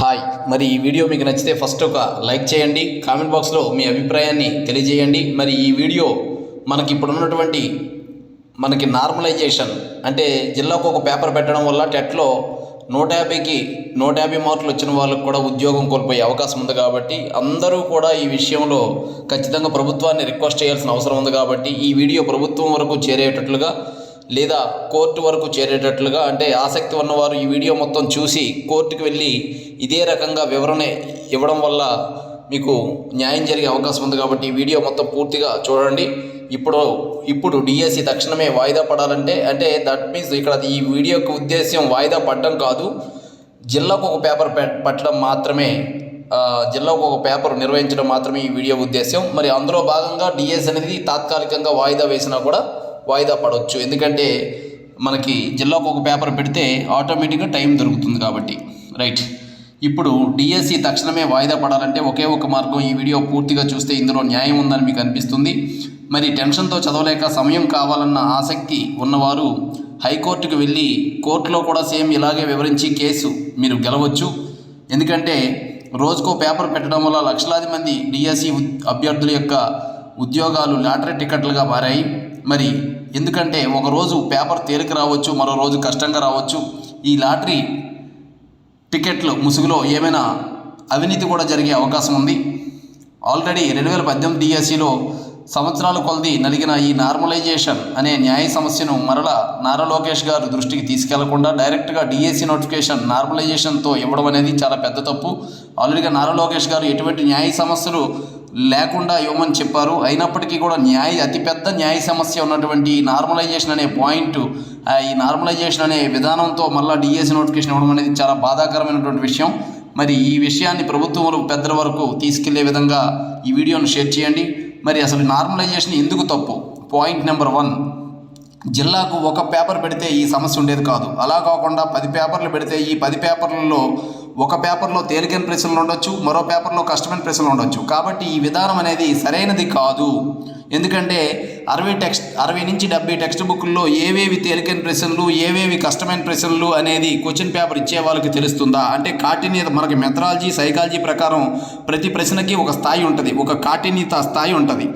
Hi. మరి ఈ video మీకు నచ్చితే ఫస్ట్ ఒక లైక్ చేయండి. కామెంట్ బాక్స్లో మీ అభిప్రాయాన్ని తెలియజేయండి. మరి ఈ వీడియో మనకి ఇప్పుడు ఉన్నటువంటి మనకి నార్మలైజేషన్ అంటే జిల్లాకు ఒక పేపర్ పెట్టడం వల్ల టెట్లో నూట యాభైకి నూట యాభై మార్కులు వచ్చిన వాళ్ళకు కూడా ఉద్యోగం కోల్పోయే అవకాశం ఉంది కాబట్టి అందరూ కూడా ఈ విషయంలో ఖచ్చితంగా ప్రభుత్వాన్ని రిక్వెస్ట్ చేయాల్సిన అవసరం ఉంది కాబట్టి ఈ వీడియో ప్రభుత్వం వరకు చేరేటట్లుగా లేదా కోర్టు వరకు చేరేటట్లుగా అంటే ఆసక్తి ఉన్నవారు ఈ వీడియో మొత్తం చూసి కోర్టుకు వెళ్ళి ఇదే రకంగా వివరణ ఇవ్వడం వల్ల మీకు న్యాయం జరిగే అవకాశం ఉంది కాబట్టి ఈ వీడియో మొత్తం పూర్తిగా చూడండి. ఇప్పుడు ఇప్పుడు డిఎస్సి తక్షణమే వాయిదా పడాలంటే అంటే దట్ మీన్స్ ఇక్కడ ఈ వీడియోకి ఉద్దేశ్యం వాయిదా పడడం కాదు. జిల్లాకు ఒక పేపర్ పె- పట్టడం మాత్రమే జిల్లాకు ఒక పేపర్ నిర్వహించడం మాత్రమే ఈ వీడియో ఉద్దేశ్యం. మరి అందులో భాగంగా డిఎస్ అనేది తాత్కాలికంగా వాయిదా వేసినా కూడా వాయిదా పడవచ్చు. ఎందుకంటే మనకి జిల్లాకు ఒక పేపర్ పెడితే ఆటోమేటిక్గా టైం దొరుకుతుంది కాబట్టి. రైట్. ఇప్పుడు డిఎస్సి తక్షణమే వాయిదా పడాలంటే ఒకే ఒక మార్గం ఈ వీడియో పూర్తిగా చూస్తే ఇందులో న్యాయం ఉందని మీకు అనిపిస్తుంది. మరి టెన్షన్తో చదవలేక సమయం కావాలన్న ఆసక్తి ఉన్నవారు హైకోర్టుకు వెళ్ళి కోర్టులో కూడా సేమ్ ఇలాగే వివరించి కేసు మీరు గెలవచ్చు. ఎందుకంటే రోజుకో పేపర్ పెట్టడం వల్ల లక్షలాది మంది డిఎస్సి అభ్యర్థుల యొక్క ఉద్యోగాలు లాటరీ టికెట్లుగా మారాయి. మరి ఎందుకంటే ఒకరోజు పేపర్ తేలిక రావచ్చు మరో రోజు కష్టంగా రావచ్చు. ఈ లాటరీ టికెట్లు ముసుగులో ఏమైనా అవినీతి కూడా జరిగే అవకాశం ఉంది. ఆల్రెడీ రెండు వేల పద్దెనిమిది డిఎస్సిలో సంవత్సరాల కొలది నలిగిన ఈ నార్మలైజేషన్ అనే న్యాయ సమస్యను మరల నారా లోకేష్ గారు దృష్టికి తీసుకెళ్ళకుండా డైరెక్ట్గా డిఎస్సి నోటిఫికేషన్ నార్మలైజేషన్తో ఇవ్వడం అనేది చాలా పెద్ద తప్పు. ఆల్రెడీగా నారా లోకేష్ గారు ఎటువంటి న్యాయ సమస్యలు లేకుండా ఇవ్వమని చెప్పారు. అయినప్పటికీ కూడా న్యాయ అతిపెద్ద న్యాయ సమస్య ఉన్నటువంటి ఈ నార్మలైజేషన్ అనే పాయింట్ ఆ ఈ నార్మలైజేషన్ అనే విధానంతో మళ్ళీ డిఎస్సి నోటిఫికేషన్ ఇవ్వడం అనేది చాలా బాధాకరమైనటువంటి విషయం. మరి ఈ విషయాన్ని ప్రభుత్వం పెద్దల వరకు తీసుకెళ్ళే విధంగా ఈ వీడియోను షేర్ చేయండి. మరి అసలు నార్మలైజేషన్ ఎందుకు తప్పు? Point number one. జిల్లాకు ఒక పేపర్ పెడితే ఈ సమస్య ఉండేది కాదు. అలా కాకుండా పది పేపర్లు పెడితే ఈ పది పేపర్లలో ఒక పేపర్లో తేలికైన ప్రశ్నలు ఉండొచ్చు మరో పేపర్లో కష్టమైన ప్రశ్నలు ఉండొచ్చు. కాబట్టి ఈ విధానం అనేది సరైనది కాదు. ఎందుకంటే అరవై టెక్స్ట్ అరవై నుంచి డెబ్బై టెక్స్ట్ బుక్ల్లో ఏవేవి తేలికైన ప్రశ్నలు ఏవేవి కష్టమైన ప్రశ్నలు అనేది క్వశ్చన్ పేపర్ ఇచ్చే వాళ్ళకి తెలుస్తుందా? అంటే కాఠిన్యత మనకి మెథడాలజీ సైకాలజీ ప్రకారం ప్రతి ప్రశ్నకి ఒక స్థాయి ఉంటుంది. ఒక కాఠిన్యత స్థాయి ఉంటుంది.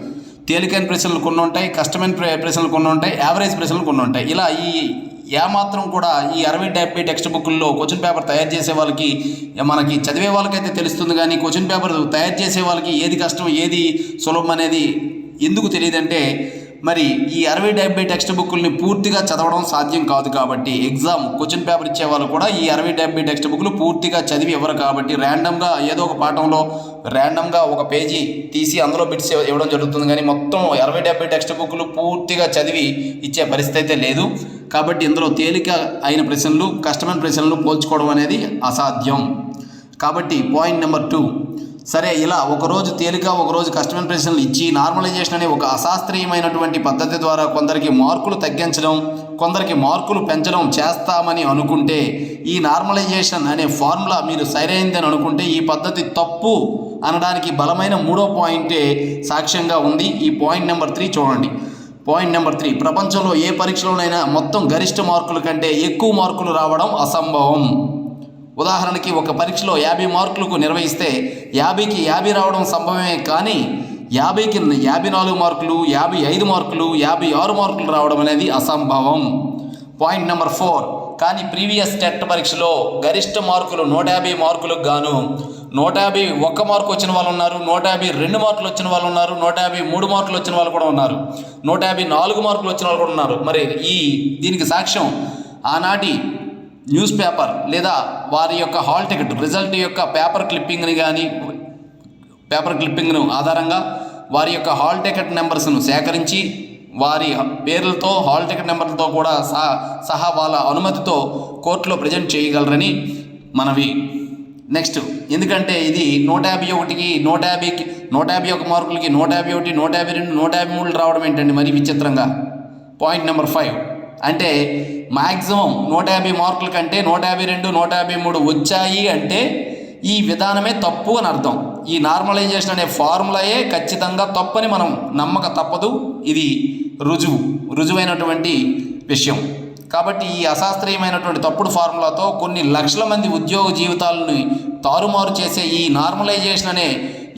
తేలికైన ప్రశ్నలు కొన్ని ఉంటాయి కష్టమైన ప్రశ్నలు కొన్ని ఉంటాయి యావరేజ్ ప్రశ్నలు కొన్ని ఉంటాయి. ఇలా ఈ ఏమాత్రం కూడా ఈ అరవై డెబ్బై టెక్స్ట్ బుక్ల్లో క్వశ్చన్ పేపర్ తయారు చేసే వాళ్ళకి మనకి చదివే వాళ్ళకైతే తెలుస్తుంది కానీ క్వశ్చన్ పేపర్ తయారు చేసే వాళ్ళకి ఏది కష్టం ఏది సులభం అనేది ఎందుకు తెలియదంటే మరి ఈ అరవై డెబ్బై టెక్స్ట్ బుక్ని పూర్తిగా చదవడం సాధ్యం కాదు కాబట్టి ఎగ్జామ్ క్వశ్చన్ పేపర్ ఇచ్చే వాళ్ళు కూడా ఈ అరవై డెబ్బై టెక్స్ట్ బుక్లు పూర్తిగా చదివి ఇవ్వరు కాబట్టి ర్యాండమ్గా ఏదో ఒక పాఠంలో ర్యాండమ్గా ఒక పేజీ తీసి అందులో బిట్స్ ఇవ్వడం జరుగుతుంది కానీ మొత్తం అరవై డెబ్బై టెక్స్ట్ బుక్లు పూర్తిగా చదివి ఇచ్చే పరిస్థితి అయితే లేదు. కాబట్టి ఇందులో తేలిక అయిన ప్రశ్నలు కష్టమైన ప్రశ్నలు పోల్చుకోవడం అనేది అసాధ్యం. కాబట్టి పాయింట్ నెంబర్ టూ సరే ఇలా ఒకరోజు తేలిక ఒకరోజు కష్టమైన ప్రశ్నలు ఇచ్చి నార్మలైజేషన్ అనే ఒక అశాస్త్రీయమైనటువంటి పద్ధతి ద్వారా కొందరికి మార్కులు తగ్గించడం కొందరికి మార్కులు పెంచడం చేస్తామని అనుకుంటే ఈ నార్మలైజేషన్ అనే ఫార్ములా మీరు సరైనదని అనుకుంటే ఈ పద్ధతి తప్పు అనడానికి బలమైన మూడో పాయింటే సాక్ష్యంగా ఉంది. ఈ పాయింట్ నెంబర్ త్రీ చూడండి. పాయింట్ నెంబర్ త్రీ ప్రపంచంలో ఏ పరీక్షలోనైనా మొత్తం గరిష్ట మార్కుల కంటే ఎక్కువ మార్కులు రావడం అసంభవం. ఉదాహరణకి ఒక పరీక్షలో యాభై మార్కులకు నిర్వహిస్తే యాభైకి యాభై రావడం సంభవమే కానీ యాభైకి యాభై నాలుగు మార్కులు యాభై ఐదు మార్కులు యాభై ఆరు మార్కులు రావడం అనేది అసంభవం. Point number four. కానీ ప్రీవియస్ టెట్ పరీక్షలో గరిష్ట మార్కులు నూట యాభై మార్కులకు గాను నూట యాభై ఒక్క మార్కు వచ్చిన వాళ్ళు ఉన్నారు నూట యాభై రెండు మార్కులు వచ్చిన వాళ్ళు ఉన్నారు నూట యాభై మూడు మార్కులు వచ్చిన వాళ్ళు కూడా ఉన్నారు నూట యాభై నాలుగు మార్కులు వచ్చిన వాళ్ళు కూడా ఉన్నారు. మరి ఈ దీనికి సాక్ష్యం ఆనాటి న్యూస్ పేపర్ లేదా వారి యొక్క హాల్ టికెట్ రిజల్ట్ యొక్క పేపర్ క్లిప్పింగ్ని కానీ పేపర్ క్లిప్పింగ్ను ఆధారంగా వారి యొక్క హాల్ టికెట్ నెంబర్స్ను సేకరించి వారి పేర్లతో హాల్ టికెట్ నెంబర్లతో కూడా సహా సహా వాళ్ళ అనుమతితో కోర్టులో ప్రజెంట్ చేయగలరని మనవి. నెక్స్ట్ ఎందుకంటే ఇది నూట యాభై ఒకటికి నూట యాభైకి నూట యాభై ఒక మార్కులకి నూట యాభై ఒకటి నూట యాభై రెండు నూట యాభై మూడు రావడం ఏంటండి మరి విచిత్రంగా? Point number five. అంటే మ్యాక్సిమం నూట యాభై మార్కుల కంటే నూట యాభై రెండు నూట యాభై మూడు వచ్చాయి అంటే ఈ విధానమే తప్పు అని అర్థం. ఈ నార్మలైజేషన్ అనే ఫార్ములాయే ఖచ్చితంగా తప్పని మనం నమ్మక తప్పదు. ఇది రుజువు రుజువైనటువంటి విషయం. కాబట్టి ఈ అశాస్త్రీయమైనటువంటి తప్పుడు ఫార్ములాతో కొన్ని లక్షల మంది ఉద్యోగ జీవితాలని తారుమారు చేసే ఈ నార్మలైజేషన్ అనే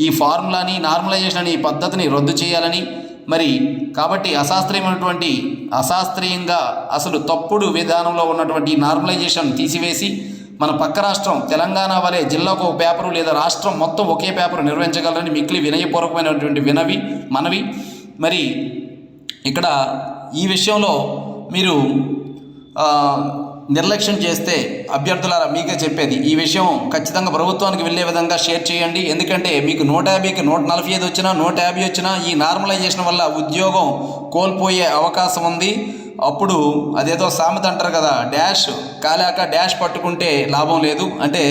ఈ ఫార్ములాని నార్మలైజేషన్ అనే ఈ పద్ధతిని రద్దు చేయాలని మరి కాబట్టి అశాస్త్రీయమైనటువంటి అశాస్త్రీయంగా అసలు తప్పుడు విధానంలో ఉన్నటువంటి నార్మలైజేషన్ తీసివేసి మన పక్క రాష్ట్రం తెలంగాణ వలె జిల్లాకు ఒక పేపరు లేదా రాష్ట్రం మొత్తం ఒకే పేపరు నిర్వహించగలరని మిక్కిలి వినయపూర్వకమైనటువంటి వినవి మనవి. మరి ఇక్కడ ఈ విషయంలో మీరు నిర్లక్ష్యం చేస్తే అభ్యర్థులారా మీకే చెప్పేది. ఈ విషయం ఖచ్చితంగా ప్రభుత్వానికి వెళ్ళే విధంగా షేర్ చేయండి. ఎందుకంటే మీకు నూట యాభైకి నూట నలభై ఐదు వచ్చినా నూట యాభై వచ్చినా ఈ నార్మలైజేషన్ వల్ల ఉద్యోగం కోల్పోయే అవకాశం ఉంది. అప్పుడు అదేదో సామెత అంటారు కదా డాష్ కాలాక డాష్ పట్టుకుంటే లాభం లేదు. అంటే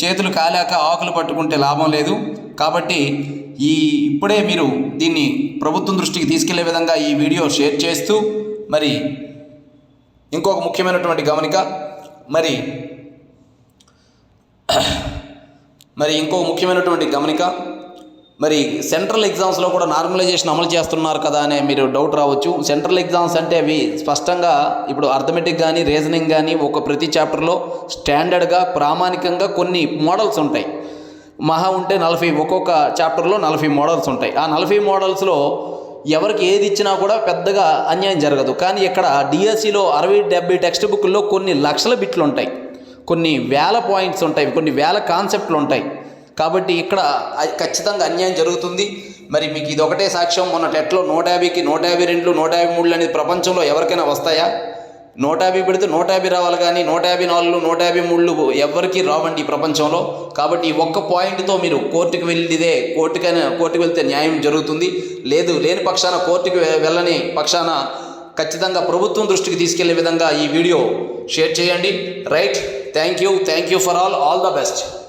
చేతులు కాలాక ఆకులు పట్టుకుంటే లాభం లేదు. కాబట్టి ఈ ఇప్పుడే మీరు దీన్ని ప్రభుత్వం దృష్టికి తీసుకెళ్ళే విధంగా ఈ వీడియో షేర్ చేస్తూ మరి ఇంకొక ముఖ్యమైనటువంటి గమనిక మరి మరి ఇంకో ముఖ్యమైనటువంటి గమనిక మరి సెంట్రల్ ఎగ్జామ్స్లో కూడా నార్మలైజేషన్ అమలు చేస్తున్నారు కదా అనే మీరు డౌట్ రావచ్చు. సెంట్రల్ ఎగ్జామ్స్ అంటే అవి స్పష్టంగా ఇప్పుడు అర్థమెటిక్ కానీ రీజనింగ్ కానీ ఒక ప్రతి చాప్టర్లో స్టాండర్డ్గా ప్రామాణికంగా కొన్ని మోడల్స్ ఉంటాయి. మహా ఉంటే నలభై ఒక్కొక్క చాప్టర్లో నలభై మోడల్స్ ఉంటాయి. ఆ నలభై మోడల్స్లో ఎవరికి ఏది ఇచ్చినా కూడా పెద్దగా అన్యాయం జరగదు. కానీ ఇక్కడ డిఎస్సిలో అరవై డెబ్బై టెక్స్ట్ బుక్లో కొన్ని లక్షల బిట్లు ఉంటాయి కొన్ని వేల పాయింట్స్ ఉంటాయి. కొన్ని వేల కాన్సెప్ట్లు ఉంటాయి కాబట్టి ఇక్కడ ఖచ్చితంగా అన్యాయం జరుగుతుంది. మరి మీకు ఇది ఒకటే సాక్ష్యం. మొన్న టెట్లో నూట యాభైకి నూట యాభై రెండు నూట యాభై మూడు అనేది ప్రపంచంలో ఎవరికైనా వస్తాయా? నూట యాభై పెడితే నూట యాభై రావాలి కానీ నూట యాభై నాలుగు నూట యాభై మూడు ఎవరికి రావండి ఈ ప్రపంచంలో. కాబట్టి ఈ ఒక్క పాయింట్తో మీరు కోర్టుకు వెళ్ళిదే కోర్టుకైనా కోర్టుకు వెళ్తే న్యాయం జరుగుతుంది. లేదు లేని పక్షాన కోర్టుకు వెళ్ళని పక్షాన ఖచ్చితంగా ప్రభుత్వం దృష్టికి తీసుకెళ్ళే విధంగా ఈ వీడియో షేర్ చేయండి. Right thank you thank you for all all the best.